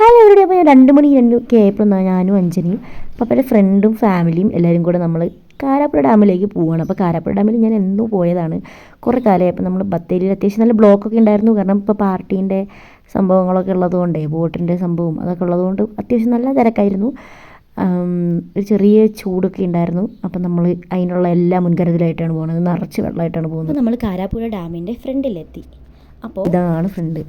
Hello എവിടെ അപ്പോൾ ഞാൻ രണ്ട് മണി രണ്ട് ഒക്കെ ആയപ്പോൾ ഞാനും അഞ്ജനിയും പപ്പയുടെ ഫ്രണ്ടും ഫാമിലിയും എല്ലാവരും കൂടെ നമ്മൾ കാരാപ്പുഴ ഡാമിലേക്ക് പോവുകയാണ് അപ്പോൾ കാരാപ്പുഴ ഡാമിൽ ഞാൻ എന്തോ പോയതാണ്. കുറേ കാലമായി അപ്പോൾ നമ്മൾ ബത്തേരിയിൽ അത്യാവശ്യം നല്ല ബ്ലോക്കൊക്കെ ഉണ്ടായിരുന്നു. കാരണം ഇപ്പോൾ പാർട്ടീന്റെ സംഭവങ്ങളൊക്കെ ഉള്ളതുകൊണ്ടേ ബോട്ടിന്റെ സംഭവം അതൊക്കെ ഉള്ളതുകൊണ്ട് അത്യാവശ്യം നല്ല തിരക്കായിരുന്നു. ഒരു ചെറിയ ചൂടൊക്കെ ഉണ്ടായിരുന്നു. അപ്പം നമ്മൾ അതിനുള്ള എല്ലാ മുൻകരുതലായിട്ടാണ് പോകുന്നത് നിറച്ച് വെള്ളമായിട്ടാണ് പോകുന്നത്. നമ്മൾ കാരാപ്പുഴ ഡാമിന്റെ ഫ്രണ്ടിലെത്തി അപ്പോൾ ഇതാണ് ഫ്രണ്ട്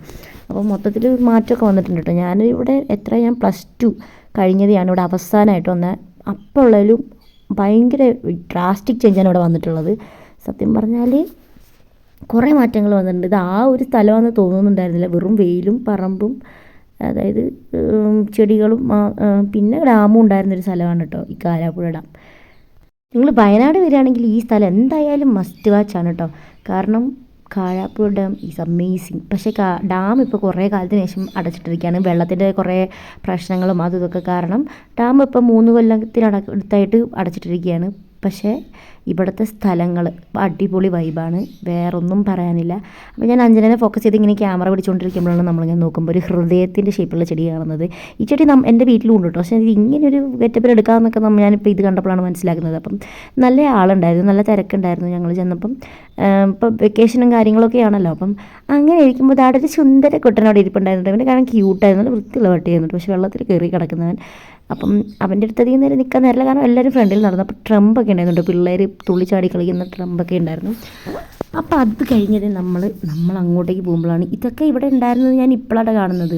അപ്പോൾ മൊത്തത്തിൽ മാറ്റമൊക്കെ വന്നിട്ടുണ്ട് കേട്ടോ ഞാനിവിടെ എത്ര ഞാൻ പ്ലസ് ടു കഴിഞ്ഞത് ഞാനിവിടെ അവസാനമായിട്ട് വന്ന. അപ്പോൾ ഉള്ളതിലും ഭയങ്കര ഡ്രാസ്റ്റിക് ചേഞ്ചാണ് ഇവിടെ വന്നിട്ടുള്ളത്. സത്യം പറഞ്ഞാൽ കുറേ മാറ്റങ്ങൾ വന്നിട്ടുണ്ട്. ഇത് ആ ഒരു സ്ഥലമാണെന്ന് തോന്നുന്നുണ്ടായിരുന്നില്ല. വെറും വെയിലും പറമ്പും അതായത് ചെടികളും പിന്നെ ഡാമും ഉണ്ടായിരുന്നൊരു സ്ഥലമാണ് കേട്ടോ ഈ കാരാപ്പുഴ ഡാം. നിങ്ങൾ വയനാട് വരികയാണെങ്കിൽ ഈ സ്ഥലം എന്തായാലും മസ്റ്റ് വാച്ച് ആണ് കേട്ടോ കാരണം കാരാപ്പുഴ ഡാം ഈസ് അമേസിങ് പക്ഷേ ഡാം ഇപ്പോൾ കുറേ കാലത്തിന് ശേഷം അടച്ചിട്ടിരിക്കുകയാണ്. വെള്ളത്തിന്റെ കുറേ പ്രശ്നങ്ങളും അതും ഇതൊക്കെ കാരണം ഡാം ഇപ്പോൾ മൂന്ന് കൊല്ലത്തിനടുത്തായിട്ട് അടച്ചിട്ടിരിക്കുകയാണ്. പക്ഷേ ഇവിടുത്തെ സ്ഥലങ്ങൾ അടിപൊളി വൈബാണ്. വേറൊന്നും പറയാനില്ല. അപ്പോൾ ഞാൻ അഞ്ജനനെ ഫോക്കസ് ചെയ്ത് ഇങ്ങനെ ക്യാമറ പിടിച്ചുകൊണ്ടിരിക്കുമ്പോഴാണ് നമ്മളിങ്ങനെ നോക്കുമ്പോൾ ഒരു ഹൃദയത്തിന്റെ ഷേപ്പിലുള്ള ചെടി കാണുന്നത്. ഈ ചെടി നം എന്റെ വീട്ടിലും ഉണ്ട് കേട്ടോ പക്ഷേ ഇത് ഇങ്ങനെ ഒരു ഗെറ്റപ്പിൽ എടുക്കാമെന്നൊക്കെ നമ്മൾ ഞാനിപ്പോൾ ഇത് കണ്ടപ്പോഴാണ് മനസ്സിലാക്കുന്നത്. അപ്പം നല്ല ആളുണ്ടായിരുന്നു നല്ല തിരക്കുണ്ടായിരുന്നു ഞങ്ങൾ ചെന്നപ്പം. ഇപ്പം വെക്കേഷനും കാര്യങ്ങളൊക്കെ ആണല്ലോ അപ്പം അങ്ങനെ ഇരിക്കുമ്പോൾ ഒരു സുന്ദര കുട്ടനോട് അവിടെ ഇരിപ്പുണ്ടായിരുന്നു അവന്റെ കാരണം ക്യൂട്ടായിരുന്നു വൃത്തിയുള്ള പട്ടിയായിരുന്നു പക്ഷേ വെള്ളത്തിൽ കയറി കിടക്കുന്നവൻ അപ്പം അവന്റെ അടുത്ത് അധികം നേരം നിൽക്കാൻ നേരമില്ല. കാരണം എല്ലാവരും ഫ്രണ്ടിൽ നടന്നു. അപ്പോൾ ട്രംപൊക്കെ ഉണ്ടായിരുന്നുണ്ട്. പിള്ളേർ തുള്ളിച്ചാടി കളിക്കുന്ന ട്രംപൊക്കെ ഉണ്ടായിരുന്നു. അപ്പോൾ അത് കഴിഞ്ഞത് നമ്മൾ നമ്മൾ അങ്ങോട്ടേക്ക് പോകുമ്പോഴാണ് ഇതൊക്കെ ഇവിടെ ഉണ്ടായിരുന്നത് ഞാൻ ഇപ്പോഴാണ് കാണുന്നത്.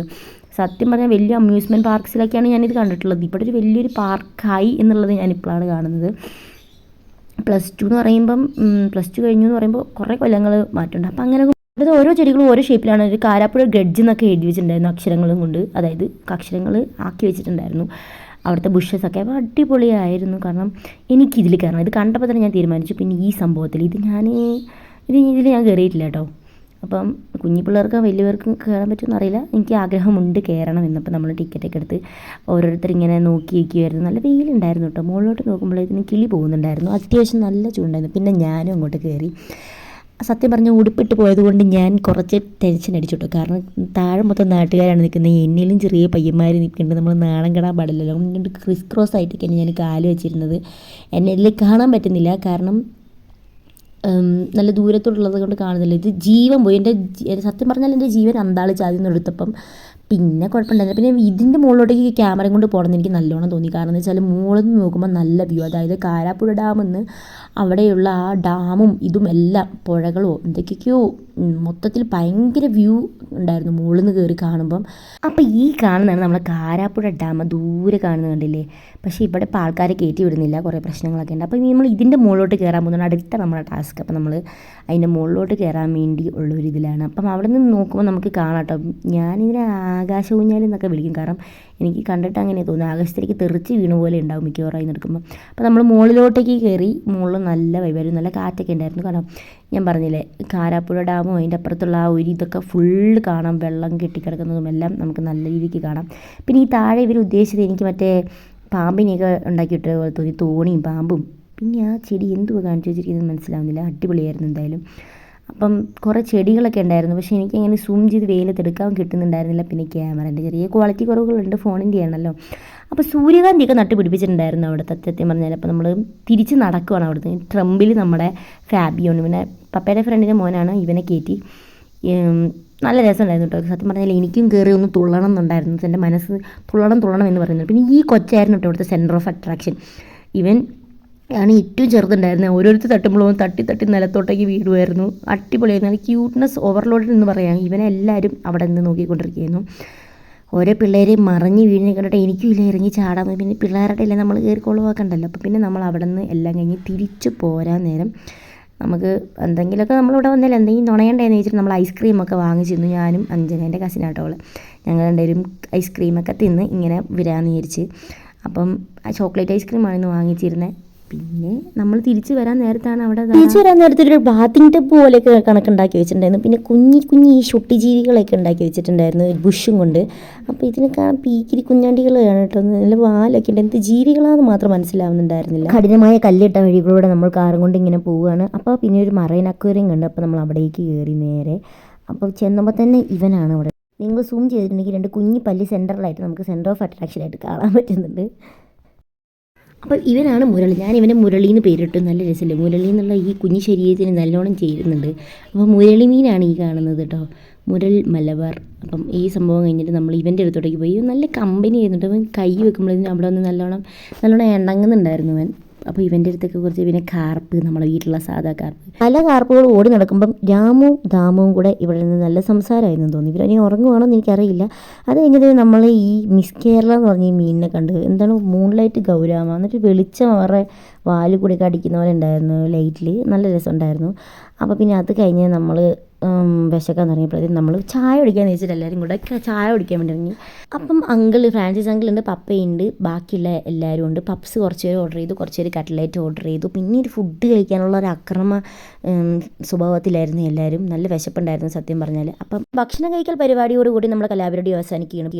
സത്യം പറഞ്ഞാൽ വലിയ അമ്യൂസ്മെന്റ് പാർക്സിലൊക്കെയാണ് ഞാനിത് കണ്ടിട്ടുള്ളത്. ഇവിടെ ഒരു വലിയൊരു പാർക്കായി എന്നുള്ളത് ഞാൻ ഇപ്പോഴാണ് കാണുന്നത്. പ്ലസ് ടു എന്ന് പറയുമ്പം പ്ലസ് ടു കഴിഞ്ഞു എന്ന് പറയുമ്പോൾ കുറേ കൊല്ലങ്ങൾ മാറ്റമുണ്ട്. അപ്പം അങ്ങനെ ഇത് ഓരോ ചെടികളും ഓരോ ഷേപ്പിലാണ് ഒരു കാരാപ്പുഴ ഗഡ്ജ് എന്നൊക്കെ എഴുതി വെച്ചിട്ടുണ്ടായിരുന്നു അക്ഷരങ്ങളും കൊണ്ട്. അതായത് അക്ഷരങ്ങൾ ആക്കി വെച്ചിട്ടുണ്ടായിരുന്നു. അവിടുത്തെ ബുഷസ് ഒക്കെ. അപ്പോൾ അടിപൊളിയായിരുന്നു. കാരണം എനിക്കിതിൽ കയറണം ഇത് കണ്ടപ്പോൾ തന്നെ ഞാൻ തീരുമാനിച്ചു. പിന്നെ ഈ സംഭവത്തിൽ ഇത് ഞാൻ ഇത് ഇതിൽ ഞാൻ കയറിയിട്ടില്ല കേട്ടോ. അപ്പം കുഞ്ഞു പിള്ളേർക്ക് വലിയവർക്കും കയറാൻ പറ്റുമെന്ന് അറിയില്ല. എനിക്ക് ആഗ്രഹമുണ്ട് കയറണം എന്നപ്പോൾ നമ്മൾ ടിക്കറ്റൊക്കെ എടുത്ത് ഓരോരുത്തർ ഇങ്ങനെ നോക്കി ഇരിക്കുമായിരുന്നു നല്ല വെയിലുണ്ടായിരുന്നു കേട്ടോ. മുകളിലോട്ട് നോക്കുമ്പോഴേക്കും കിളി പോകുന്നുണ്ടായിരുന്നു. അത്യാവശ്യം നല്ല ചൂണ്ടായിരുന്നു പിന്നെ ഞാനും അങ്ങോട്ട് കയറി സത്യം പറഞ്ഞ ഉടുപ്പിട്ട് പോയത് കൊണ്ട് ഞാൻ കുറച്ച് ടെൻഷൻ അടിച്ചു കാരണം താഴെ മൊത്തം നാട്ടുകാരാണ് നിൽക്കുന്നത്. എന്നിലും ചെറിയ പയ്യന്മാർ നിൽക്കുന്നുണ്ട്. നമ്മൾ നാണം കെടാൻ പാടില്ലല്ലോ. അതുകൊണ്ട് ക്രിസ് ക്രോസ് ആയിട്ടൊക്കെയാണ് ഞാൻ കാൽ വെച്ചിരുന്നത്. എന്നെ ഇതിൽ കാണാൻ പറ്റുന്നില്ല. കാരണം നല്ല ദൂരത്തോടുള്ളത് കൊണ്ട് കാണുന്നില്ല. ഇത് ജീവൻ പോയി. എന്റെ സത്യം പറഞ്ഞാൽ എന്റെ ജീവൻ അന്താളിച്ച് ആദ്യം എടുത്തപ്പം പിന്നെ കുഴപ്പമുണ്ടായില്ല പിന്നെ ഇതിന്റെ മുകളിലോട്ടേക്ക് ക്യാമറയും കൊണ്ട് പോകണമെന്ന് എനിക്ക് നല്ലോണം തോന്നി. കാരണം എന്ന് വെച്ചാൽ മുകളിൽ നിന്ന് നോക്കുമ്പോൾ നല്ല വ്യൂ അതായത് കാരാപ്പുഴ ഡാമെന്ന് അവിടെയുള്ള ആ ഡാമും ഇതും എല്ലാം പുഴകളോ എന്തൊക്കെയൊക്കെയോ ഉം, മൊത്തത്തിൽ ഭയങ്കര വ്യൂ ഉണ്ടായിരുന്നു മുകളിൽ നിന്ന് കയറി കാണുമ്പം. അപ്പോൾ ഈ കാണുന്നതാണ് നമ്മളെ കാരാപ്പുഴ ഡാം ദൂരെ കാണുന്നത് കണ്ടില്ലേ? പക്ഷേ ഇവിടെ ഇപ്പോൾ ആൾക്കാരെ കയറ്റി വിടുന്നില്ല കുറേ പ്രശ്നങ്ങളൊക്കെ ഉണ്ട്. അപ്പോൾ ഇനി നമ്മൾ ഇതിന്റെ മുകളിലോട്ട് കയറാൻ പോകുന്നത് അടുത്ത നമ്മുടെ ടാസ്ക് അപ്പോൾ നമ്മൾ അതിന്റെ മുകളിലോട്ട് കയറാൻ വേണ്ടി ഉള്ള ഒരു ഇതിലാണ് അപ്പം അവിടെ നിന്ന് നോക്കുമ്പോൾ നമുക്ക് കാണാം കേട്ടോ. ഞാനിതിനെ ആകാശ ഊഞ്ഞാൽ എന്നൊക്കെ വിളിക്കും. കാരണം എനിക്ക് കണ്ടിട്ട് അങ്ങനെ തോന്നുന്നു ആകാശത്തിലേക്ക് തെറിച്ച് വീണ പോലെ ഉണ്ടാവും മിക്കവാറും അതിന് എടുക്കുമ്പോൾ നമ്മൾ മുകളിലോട്ടേക്ക് കയറി മുകളിൽ നല്ല വൈബായിരുന്നു നല്ല കാറ്റൊക്കെ ഉണ്ടായിരുന്നു. കാരണം ഞാൻ പറഞ്ഞില്ലേ കാരാപ്പുഴ ഡാമും അതിന്റെ അപ്പുറത്തുള്ള ആ ഒരു ഇതൊക്കെ ഫുള്ള് കാണാം. വെള്ളം കെട്ടിക്കിടക്കുന്നതും എല്ലാം നമുക്ക് നല്ല രീതിക്ക് കാണാം. പിന്നെ ഈ താഴെ ഇവർ ഉദ്ദേശിച്ചത് എനിക്ക് മറ്റേ പാമ്പിനെയൊക്കെ ഉണ്ടാക്കിയിട്ട് പോലെ തോന്നി. തോണിയും പാമ്പും. പിന്നെ ആ ചെടി എന്തുവാ കാണിച്ചു വെച്ചിരിക്കുന്നത് മനസ്സിലാവുന്നില്ല. അടിപൊളിയായിരുന്നു എന്തായാലും. അപ്പം കുറേ ചെടികളൊക്കെ ഉണ്ടായിരുന്നു. പക്ഷേ എനിക്ക് അങ്ങനെ സൂം ചെയ്ത് വെയിലത്ത് എടുക്കാൻ കിട്ടുന്നുണ്ടായിരുന്നില്ല. പിന്നെ ക്യാമറേന്റെ ചെറിയ ക്വാളിറ്റി കുറവുകളുണ്ട് ഫോണിന്റെ ആണല്ലോ. അപ്പോൾ സൂര്യകാന്തിയൊക്കെ നട്ട് പിടിപ്പിച്ചിട്ടുണ്ടായിരുന്നു അവിടെ സത്യത്തിൽ പറഞ്ഞാൽ അപ്പോൾ നമ്മൾ തിരിച്ച് നടക്കുവാണ് അവിടുന്ന്. ട്രംപിൽ നമ്മുടെ ഫാബിയോണ് പിന്നെ പപ്പയുടെ ഫ്രണ്ടിന്റെ മോനാണ് ഇവനെ കയറ്റി. നല്ല രസം ഉണ്ടായിരുന്നു കേട്ടോ. സത്യം പറഞ്ഞാൽ എനിക്കും കയറി ഒന്ന് തുള്ളണം എന്നുണ്ടായിരുന്നു. എന്റെ മനസ്സ് തുള്ളണം തുള്ളണം എന്ന് പറയുന്നത് പിന്നെ ഈ കൊച്ചായിരുന്നു കേട്ടോ ഇവിടുത്തെ സെന്റർ ഓഫ് അട്രാക്ഷൻ ഇവൻ ആണ് ഏറ്റവും ചെറുതുണ്ടായിരുന്നത് ഓരോരുത്തർ തട്ടുമ്പോഴും തട്ടി തട്ടി നിലത്തോട്ടേക്ക് വീടുമായിരുന്നു അടിപൊളിയായിരുന്നു നല്ല ക്യൂട്ട്നെസ് ഓവർലോഡ് എന്ന് പറയാം. ഇവനെ എല്ലാവരും അവിടെ നിന്ന് നോക്കിക്കൊണ്ടിരിക്കുകയായിരുന്നു. ഓരോ പിള്ളേരെ മറിഞ്ഞ് വീഴിനെ കണ്ടിട്ട് എനിക്കും ഇല്ല ഇറങ്ങി ചാടാൻ തോന്നി. പിന്നെ പിള്ളേരുടെ ഇല്ല നമ്മൾ കയറി കൊള്ളുവാക്കണ്ടല്ലോ. അപ്പോൾ പിന്നെ നമ്മൾ അവിടെ നിന്ന് എല്ലാം കഴിഞ്ഞ് തിരിച്ചു പോരാൻ നേരം നമുക്ക് എന്തെങ്കിലുമൊക്കെ നമ്മളിവിടെ വന്നില്ല എന്തെങ്കിലും നുണയണ്ടേന്ന് വെച്ചിട്ട് നമ്മൾ ഐസ്ക്രീമൊക്കെ വാങ്ങിച്ചിരുന്നു ഞാനും അഞ്ജനേന്റെ കസിനാട്ടോൾ ഞങ്ങൾ രണ്ടുപേരും ഐസ്ക്രീമൊക്കെ തിന്ന് ഇങ്ങനെ വരാമെന്ന് വിചാരിച്ച്. അപ്പം ചോക്ലേറ്റ് ഐസ്ക്രീമാണ് വാങ്ങിച്ചിരുന്നത് പിന്നെ നമ്മൾ തിരിച്ചു വരാൻ നേരത്താണ് അവിടെ തിരിച്ചു വരാൻ നേരത്തെ ഒരു ബാത്തിങ് ടബ് പോലെയൊക്കെ കണക്കുണ്ടാക്കി വെച്ചിട്ടുണ്ടായിരുന്നു. പിന്നെ കുഞ്ഞി കുഞ്ഞി ഈ ഷുട്ടി ജീവികളൊക്കെ ഉണ്ടാക്കി വെച്ചിട്ടുണ്ടായിരുന്നു ബുഷും കൊണ്ട്. അപ്പോൾ ഇതിനെ ഇതിനൊക്കെ പീക്കിരി കുഞ്ഞാണ്ടികളാണ് കേട്ടോ. നല്ല വാലൊക്കെ ഉണ്ട്. എന്ത് ജീവികളാണെന്ന് മാത്രം മനസ്സിലാവുന്നുണ്ടായിരുന്നില്ല. കഠിനമായ കല്ലിട്ട വഴികളിലൂടെ നമ്മൾ കാറും കൊണ്ട് ഇങ്ങനെ പോവുകയാണ്. അപ്പോൾ പിന്നെ ഒരു മറൈൻ അക്വേറിയം കണ്ട് അപ്പോൾ നമ്മൾ അവിടേക്ക് കയറി നേരെ. അപ്പോൾ ചെന്നപ്പോൾ തന്നെ ഇവനാണ് അവിടെ. നിങ്ങൾ സൂം ചെയ്തിട്ടുണ്ടെങ്കിൽ രണ്ട് കുഞ്ഞി പല്ലി സെന്ററിലായിട്ട് നമുക്ക് സെന്റർ ഓഫ് അട്രാക്ഷനായിട്ട് കാണാൻ പറ്റുന്നുണ്ട്. അപ്പോൾ ഇവനാണ് മുരളി. ഞാൻ ഇവനെ മുരളി എന്ന് പേരിട്ടു. നല്ല രസമില്ല? മുരളി എന്നുള്ള ഈ കുഞ്ഞു ശരീരത്തിന് നല്ലോണം ചേരുന്നുണ്ട്. അപ്പോൾ മുരളി മീനാണ് ഈ കാണുന്നത് കേട്ടോ. മുരൾ മലബാർ. അപ്പം ഈ സംഭവം കഴിഞ്ഞിട്ട് നമ്മൾ ഇവന്റെ അടുത്തോട്ടേക്ക് പോയി. നല്ല കമ്പനി ആയിരുന്നുണ്ട് അവൻ കൈ വെക്കുമ്പോഴത്തേനും അവിടെ ഒന്ന് നല്ലോണം നല്ലോണം ഇണങ്ങുന്നുണ്ടായിരുന്നു അവൻ. അപ്പോൾ ഇവന്റെ അടുത്തൊക്കെ കുറച്ച് പിന്നെ കാർപ്പ് നമ്മളെ വീട്ടിലുള്ള സാധാ കാർപ്പ്. പല കാർപ്പുകൾ ഓടി നടക്കുമ്പം രാമും ദാമവും കൂടെ ഇവിടെ നിന്ന് നല്ല സംസാരമായിരുന്നു തോന്നി. ഇവരനി ഉറങ്ങുവാണോ എന്ന് എനിക്കറിയില്ല. അത് കഴിഞ്ഞത് നമ്മൾ ഈ മിസ് കേരള എന്ന് പറഞ്ഞ ഈ മീനിനെ കണ്ട്. എന്താണ് മൂൺലൈറ്റ് ഗൗരാമ. എന്നിട്ട് വെളിച്ചം അവരുടെ വാൽ കൂടി ഒക്കെ അടിക്കുന്ന പോലെ ഉണ്ടായിരുന്നു. ലൈറ്റിൽ നല്ല രസമുണ്ടായിരുന്നു. അപ്പോൾ പിന്നെ അത് കഴിഞ്ഞ് നമ്മൾ വിശക്കാൻ തുടങ്ങിയപ്പോഴത്തേക്കും നമ്മൾ ചായ കുടിക്കാൻ വെച്ചിട്ട് എല്ലാവരും കൂടെ ചായ കുടിക്കാൻ വേണ്ടി ഇറങ്ങി. അപ്പം അങ്കിൾ ഫ്രാൻസിസ് അങ്കിൾ ഉണ്ട് പപ്പയുണ്ട് ബാക്കിയുള്ള എല്ലാവരും ഉണ്ട്. പപ്സ് കുറച്ച് പേര് ഓർഡർ ചെയ്തു കുറച്ച് പേര് കട്ട്ലേറ്റ് ഓർഡർ ചെയ്തു. പിന്നെ ഒരു ഫുഡ് കഴിക്കാനുള്ള ഒരു അക്രമ സ്വഭാവത്തിലായിരുന്നു എല്ലാവരും നല്ല വിശപ്പുണ്ടായിരുന്നു സത്യം പറഞ്ഞാൽ അപ്പം ഭക്ഷണം കഴിക്കൽ പരിപാടിയോടുകൂടി നമ്മൾ കലാപരിപാടി അവസാനിക്കുകയാണ്.